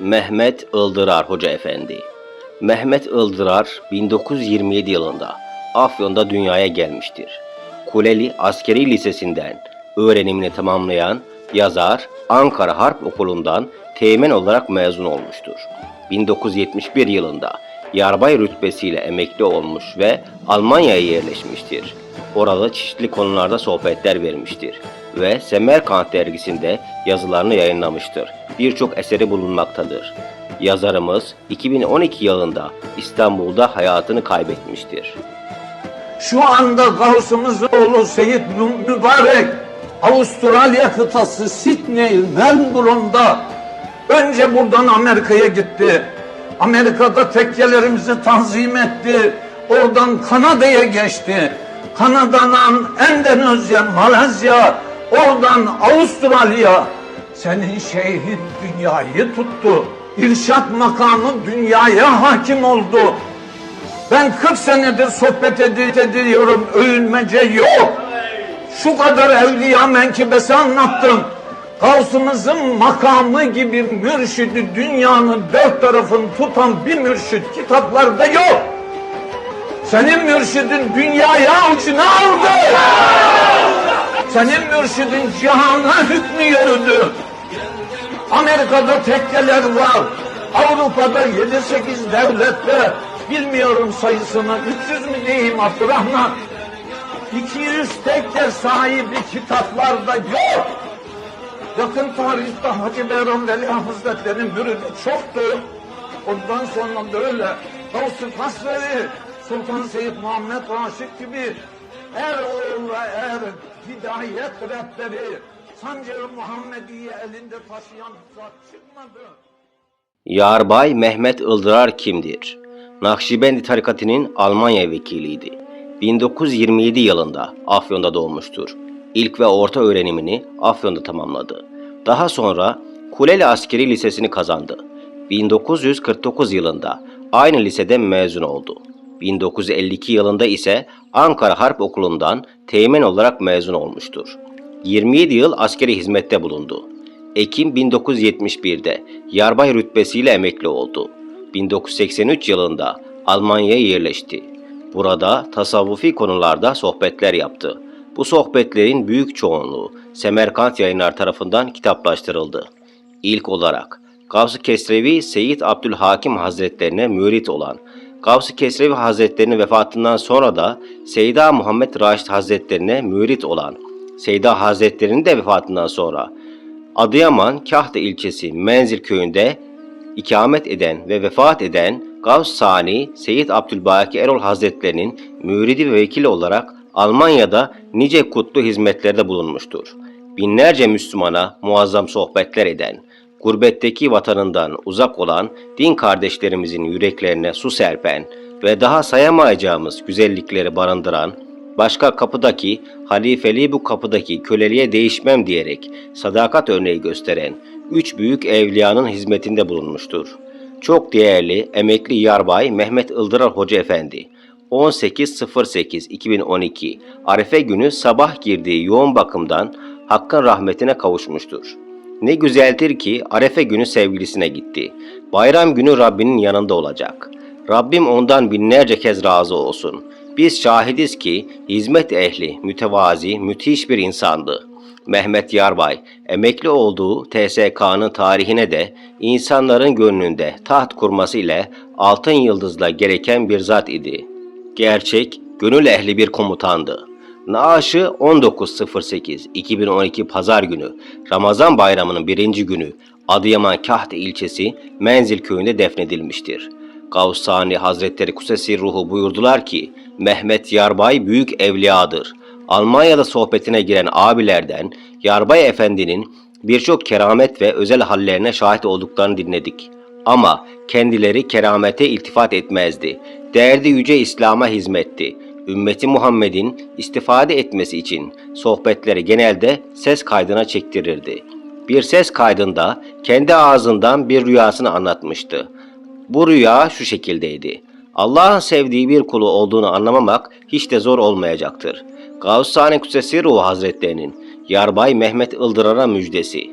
Mehmet Ildırar Hoca Efendi Mehmet Ildırar 1927 yılında Afyon'da dünyaya gelmiştir. Kuleli Askeri Lisesi'nden öğrenimini tamamlayan yazar Ankara Harp Okulu'ndan teğmen olarak mezun olmuştur. 1971 yılında yarbay rütbesiyle emekli olmuş ve Almanya'ya yerleşmiştir. Orada çeşitli konularda sohbetler vermiştir ve Semerkant dergisinde yazılarını yayınlamıştır. Birçok eseri bulunmaktadır. Yazarımız 2012 yılında İstanbul'da hayatını kaybetmiştir. Şu anda Gavsımızın oğlu Seyit Mü- Mübarek Avustralya kıtası Sydney, Melbourne'da önce buradan Amerika'ya gitti. Amerika'da tekkelerimizi tanzim etti. Oradan Kanada'ya geçti. Kanada'dan Endonezya, Malezya, oradan Avustralya. Senin şeyhin dünyayı tuttu. İrşat makamı dünyaya hakim oldu. Ben 40 senedir sohbet ed- ediyorum, övünmece yok. Şu kadar evliya menkıbesi anlattım. Gavsımızın makamı gibi mürşidi dünyanın dört tarafını tutan bir mürşid kitaplarda yok. Senin mürşidin dünyaya ucuna aldı. Senin mürşidin cihana hükmü yürüdü. Amerika'da tekkeler var. Avrupa'da 7-8 devlette bilmiyorum sayısını 300 mü diyeyim Abdurrahman. 200 tekke sahibi kitaplarda yok. Yakın tarihte Hacı Bayram Veli Hazretleri'nin müridi çoktu. Ondan sonra böyle Gavs-ı Kasveri, Sultan Seyyid Muhammed Raşid gibi er oğlu er hidayet rehberi Sancar-ı Muhammediye elinde taşıyan zat çıkmadı. Yarbay Mehmet Ildırar kimdir? Nakşibendi tarikatının Almanya vekiliydi. 1927 yılında Afyon'da doğmuştur. İlk ve orta öğrenimini Afyon'da tamamladı. Daha sonra Kuleli Askeri Lisesi'ni kazandı. 1949 yılında aynı liseden mezun oldu. 1952 yılında ise Ankara Harp Okulu'ndan teğmen olarak mezun olmuştur. 27 yıl askeri hizmette bulundu. Ekim 1971'de yarbay rütbesiyle emekli oldu. 1983 yılında Almanya'ya yerleşti. Burada tasavvufi konularda sohbetler yaptı. Bu sohbetlerin büyük çoğunluğu Semerkant Yayınlar tarafından kitaplaştırıldı. İlk olarak Gavs-ı Kesrevi Seyyid Abdülhakim Hazretlerine mürit olan Gavs-ı Kesrevi Hazretlerinin vefatından sonra da Seyda Muhammed Raşid Hazretlerine mürit olan Seyda Hazretlerinin de vefatından sonra Adıyaman Kahta ilçesi Menzil köyünde ikamet eden ve vefat eden Gavs Sani Seyyid Abdülbaki Erol Hazretlerinin müridi ve vekili olarak Almanya'da nice kutlu hizmetlerde bulunmuştur. Binlerce Müslümana muazzam sohbetler eden, gurbetteki vatanından uzak olan din kardeşlerimizin yüreklerine su serpen ve daha sayamayacağımız güzellikleri barındıran başka kapıdaki halifeliği bu kapıdaki köleliğe değişmem diyerek sadakat örneği gösteren üç büyük evliyanın hizmetinde bulunmuştur. Çok değerli emekli yarbay Mehmet Ildırar Hoca Efendi 18.08.2012 Arife günü sabah girdiği yoğun bakımdan Hakk'ın rahmetine kavuşmuştur. Ne güzeldir ki Arefe günü sevgilisine gitti. Bayram günü Rabbinin yanında olacak. Rabbim ondan binlerce kez razı olsun. Biz şahidiz ki hizmet ehli, mütevazi, müthiş bir insandı. Mehmet Yarbay, emekli olduğu TSK'nın tarihine de insanların gönlünde taht kurması ile altın yıldızla gereken bir zat idi. Gerçek, gönül ehli bir komutandı. Naaşı 19.08.2012 Pazar günü, Ramazan bayramının birinci günü Adıyaman Kahte ilçesi Menzil köyünde defnedilmiştir. Gavsani Hazretleri Kusesi Ruhu buyurdular ki, Mehmet Yarbay büyük evliyadır. Almanya'da sohbetine giren abilerden Yarbay Efendi'nin birçok keramet ve özel hallerine şahit olduklarını dinledik. Ama kendileri keramete iltifat etmezdi. Derdi yüce İslam'a hizmetti. Ümmeti Muhammed'in istifade etmesi için sohbetleri genelde ses kaydına çektirirdi. Bir ses kaydında kendi ağzından bir rüyasını anlatmıştı. Bu rüya şu şekildeydi. Allah'ın sevdiği bir kulu olduğunu anlamamak hiç de zor olmayacaktır. Gavs-ı Kutsesi Ruhu Hazretlerinin Yarbay Mehmet Ildırar'a müjdesi.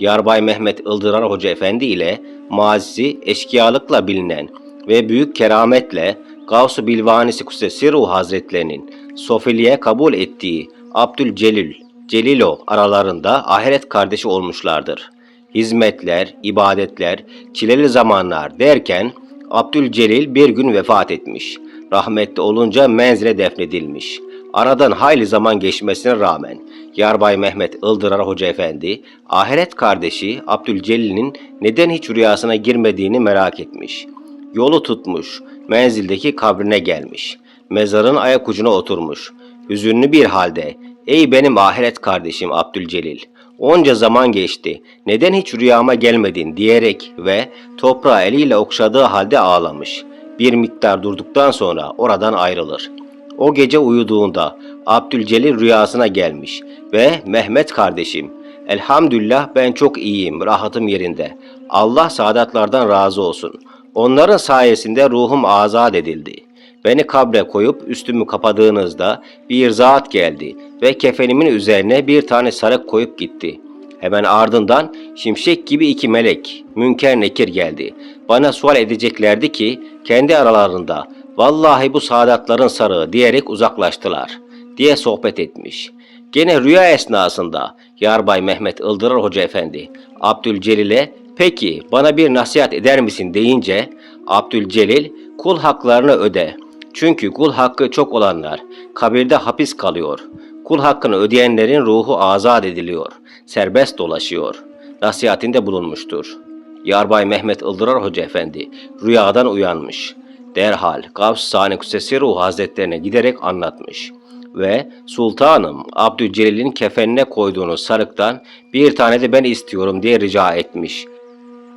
Yarbay Mehmet Ildırar Hoca Efendi ile mazisi eşkıyalıkla bilinen ve büyük kerametle Gavs-ı Bilvanisi Kusesiru Hazretlerinin Sofiliğe kabul ettiği Abdülcelil Celilo aralarında ahiret kardeşi olmuşlardır. Hizmetler, ibadetler, çileli zamanlar derken Abdülcelil bir gün vefat etmiş. Rahmetli olunca menzile defnedilmiş. Aradan hayli zaman geçmesine rağmen Yarbay Mehmet Ildırar Hoca Efendi, ahiret kardeşi Abdülcelil'in neden hiç rüyasına girmediğini merak etmiş. Yolu tutmuş, menzildeki kabrine gelmiş. Mezarın ayak ucuna oturmuş. Hüzünlü bir halde, ''Ey benim ahiret kardeşim Abdülcelil, onca zaman geçti, neden hiç rüyama gelmedin?'' diyerek ve toprağı eliyle okşadığı halde ağlamış. Bir miktar durduktan sonra oradan ayrılır. O gece uyuduğunda Abdülcelil rüyasına gelmiş ve Mehmet kardeşim, elhamdülillah ben çok iyiyim, rahatım yerinde. Allah saadatlardan razı olsun. Onların sayesinde ruhum azat edildi. Beni kabre koyup üstümü kapadığınızda bir zat geldi ve kefenimin üzerine bir tane sarık koyup gitti. Hemen ardından şimşek gibi iki melek, Münker Nekir geldi. Bana sual edeceklerdi ki kendi aralarında vallahi bu saadatların sarığı diyerek uzaklaştılar diye sohbet etmiş. Gene rüya esnasında Yarbay Mehmet Ildırar Hoca Efendi Abdülcelil'e peki bana bir nasihat eder misin deyince Abdülcelil kul haklarını öde. Çünkü kul hakkı çok olanlar kabirde hapis kalıyor. Kul hakkını ödeyenlerin ruhu azat ediliyor, serbest dolaşıyor. Nasihatinde bulunmuştur. Yarbay Mehmet Ildırar Hoca Efendi rüyadan uyanmış. Derhal Gavs Sani Kusesiru Hazretlerine giderek anlatmış. Ve sultanım Abdülcelil'in kefenine koyduğunuz sarıktan bir tane de ben istiyorum diye rica etmiş.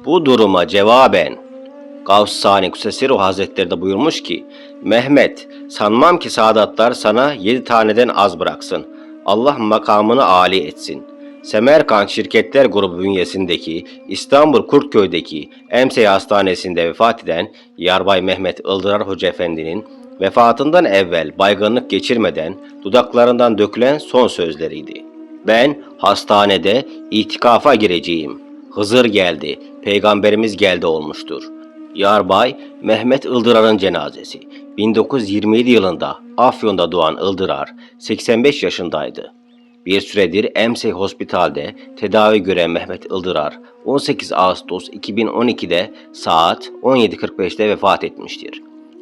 Bu duruma cevaben Gavs Sani Kusesiru Hazretleri de buyurmuş ki Mehmet sanmam ki saadatlar sana yedi taneden az bıraksın. Allah makamını âli etsin. Semerkant Şirketler Grubu bünyesindeki İstanbul Kurtköy'deki Emsey Hastanesi'nde vefat eden Yarbay Mehmet Ildırar Hoca Efendi'nin vefatından evvel baygınlık geçirmeden dudaklarından dökülen son sözleriydi. Ben hastanede itikafa gireceğim. Hızır geldi, peygamberimiz geldi olmuştur. Yarbay Mehmet Ildırar'ın cenazesi 1927 yılında Afyon'da doğan Ildırar 85 yaşındaydı. Bir süredir Emsey Hospital'de tedavi gören Mehmet Ildırar 18 Ağustos 2012'de saat 17.45'te vefat etmiştir.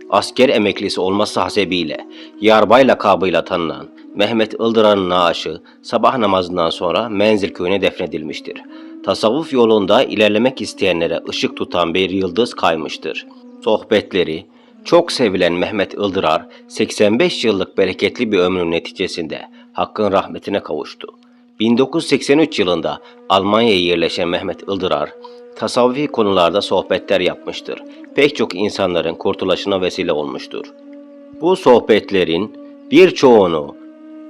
Asker emeklisi olması hasebiyle Yarbay lakabıyla tanınan Mehmet Ildırar'ın naaşı sabah namazından sonra Menzil köyüne defnedilmiştir. Tasavvuf yolunda ilerlemek isteyenlere ışık tutan bir yıldız kaymıştır. Sohbetleri, çok sevilen Mehmet Ildırar 85 yıllık bereketli bir ömrün neticesinde Hakk'ın rahmetine kavuştu. 1983 yılında Almanya'ya yerleşen Mehmet Ildırar, tasavvufi konularda sohbetler yapmıştır. Pek çok insanların kurtuluşuna vesile olmuştur. Bu sohbetlerin birçoğunu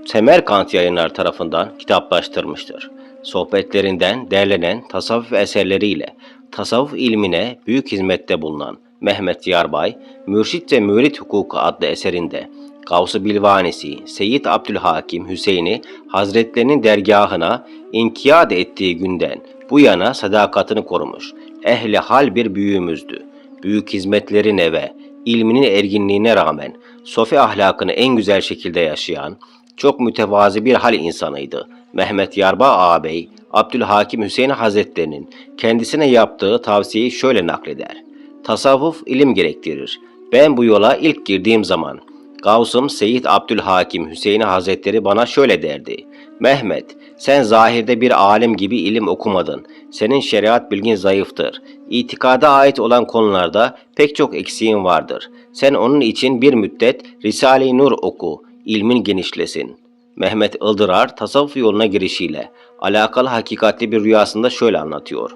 Semerkant yayınlar tarafından kitaplaştırmıştır. Sohbetlerinden derlenen tasavvuf eserleriyle tasavvuf ilmine büyük hizmette bulunan Mehmet Yarbay, Mürşit ve Mürit Hukuku adlı eserinde Gavs-ı Bilvanisi Seyyid Abdülhakim Hüseyin'i Hazretlerinin dergahına inkiyat ettiği günden bu yana sadakatini korumuş. Ehli hal bir büyüğümüzdü. Büyük hizmetlerine ve ilminin erginliğine rağmen sofi ahlakını en güzel şekilde yaşayan, çok mütevazi bir hal insanıydı. Mehmet Yarba ağabey, Abdülhakim Hüseyin Hazretlerinin kendisine yaptığı tavsiyeyi şöyle nakleder. Tasavvuf ilim gerektirir. Ben bu yola ilk girdiğim zaman Gavsım Seyyid Abdülhakim Hüseyin Hazretleri bana şöyle derdi. Mehmet, sen zahirde bir alim gibi ilim okumadın. Senin şeriat bilgin zayıftır. İtikada ait olan konularda pek çok eksiğin vardır. Sen onun için bir müddet Risale-i Nur oku, ilmin genişlesin. Mehmet Ildırar tasavvuf yoluna girişiyle alakalı hakikatli bir rüyasında şöyle anlatıyor.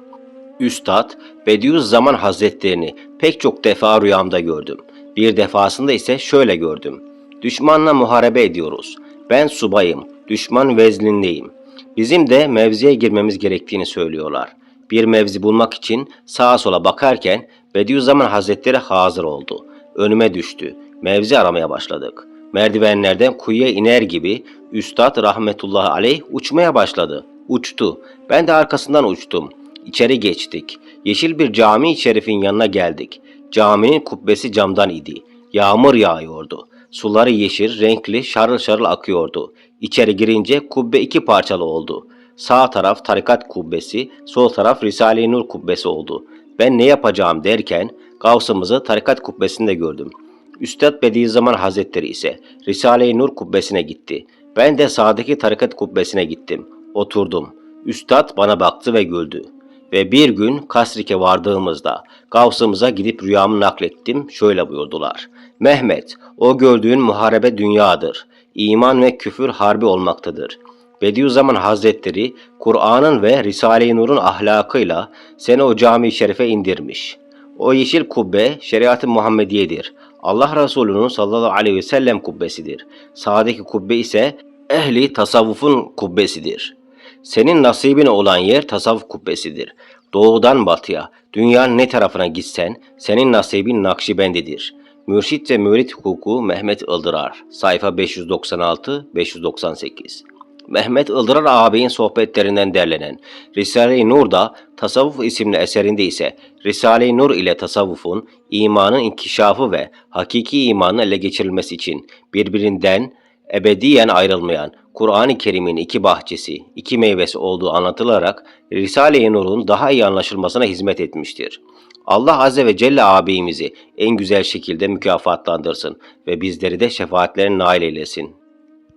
Üstad Bediüzzaman Hazretlerini pek çok defa rüyamda gördüm. Bir defasında ise şöyle gördüm. Düşmanla muharebe ediyoruz. Ben subayım, düşman vezlindeyim. Bizim de mevziye girmemiz gerektiğini söylüyorlar. Bir mevzi bulmak için sağa sola bakarken Bediüzzaman Hazretleri hazır oldu. Önüme düştü. Mevzi aramaya başladık. Merdivenlerden kuyuya iner gibi Üstad rahmetullahi aleyh uçmaya başladı. Uçtu. Ben de arkasından uçtum. İçeri geçtik. Yeşil bir cami-i şerifin yanına geldik. Caminin kubbesi camdan idi. Yağmur yağıyordu. Suları yeşil, renkli, şarıl şarıl akıyordu. İçeri girince kubbe iki parçalı oldu. Sağ taraf tarikat kubbesi, sol taraf Risale-i Nur kubbesi oldu. Ben ne yapacağım derken Gavsımızı tarikat kubbesinde gördüm. Üstad Bediüzzaman Hazretleri ise Risale-i Nur kubbesine gitti. Ben de sağdaki tarikat kubbesine gittim. Oturdum. Üstad bana baktı ve güldü. Ve bir gün Kasrik'e vardığımızda Gavsımıza gidip rüyamı naklettim. Şöyle buyurdular. Mehmet, o gördüğün muharebe dünyadır. İman ve küfür harbi olmaktadır. Bediüzzaman Hazretleri Kur'an'ın ve Risale-i Nur'un ahlakıyla seni o cami-i şerife indirmiş. O yeşil kubbe şeriat-ı Muhammediye'dir. Allah Resulü'nün sallallahu aleyhi ve sellem kubbesidir. Sağdaki kubbe ise ehli tasavvufun kubbesidir. Senin nasibin olan yer tasavvuf kubbesidir. Doğudan batıya, dünyanın ne tarafına gitsen senin nasibin Nakşibendidir. Mürşit ve Mürit Hukuku Mehmet Ildırar Sayfa 596-598 Mehmet Ildırar ağabeyin sohbetlerinden derlenen Risale-i Nur'da Tasavvuf isimli eserinde ise Risale-i Nur ile tasavvufun imanın inkişafı ve hakiki imanın ele geçirilmesi için birbirinden ebediyen ayrılmayan Kur'an-ı Kerim'in iki bahçesi, iki meyvesi olduğu anlatılarak Risale-i Nur'un daha iyi anlaşılmasına hizmet etmiştir. Allah Azze ve Celle ağabeyimizi en güzel şekilde mükafatlandırsın ve bizleri de şefaatlerine nail eylesin.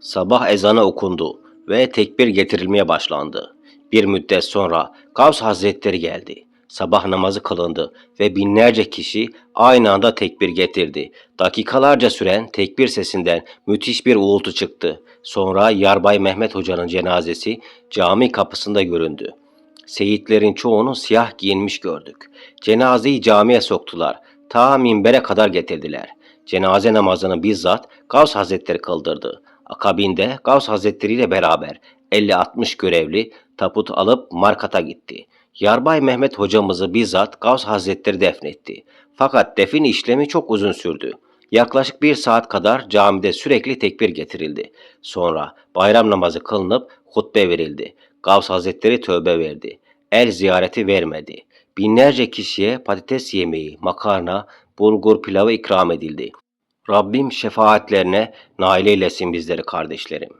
Sabah ezanı okundu ve tekbir getirilmeye başlandı. Bir müddet sonra Gavs Hazretleri geldi. Sabah namazı kılındı ve binlerce kişi aynı anda tekbir getirdi. Dakikalarca süren tekbir sesinden müthiş bir uğultu çıktı. Sonra Yarbay Mehmet Hoca'nın cenazesi cami kapısında göründü. Seyitlerin çoğunu siyah giyinmiş gördük. Cenazeyi camiye soktular. Ta minbere kadar getirdiler. Cenaze namazını bizzat Gavs Hazretleri kıldırdı. Akabinde Gavs Hazretleri ile beraber 50-60 görevli taput alıp Markat'a gitti. Yarbay Mehmet hocamızı bizzat Gavs Hazretleri defnetti. Fakat defin işlemi çok uzun sürdü. Yaklaşık bir saat kadar camide sürekli tekbir getirildi. Sonra bayram namazı kılınıp hutbe verildi. Gavs Hazretleri tövbe verdi. El ziyareti vermedi. Binlerce kişiye patates yemeği, makarna, bulgur pilavı ikram edildi. Rabbim şefaatlerine nail eylesin bizleri kardeşlerim.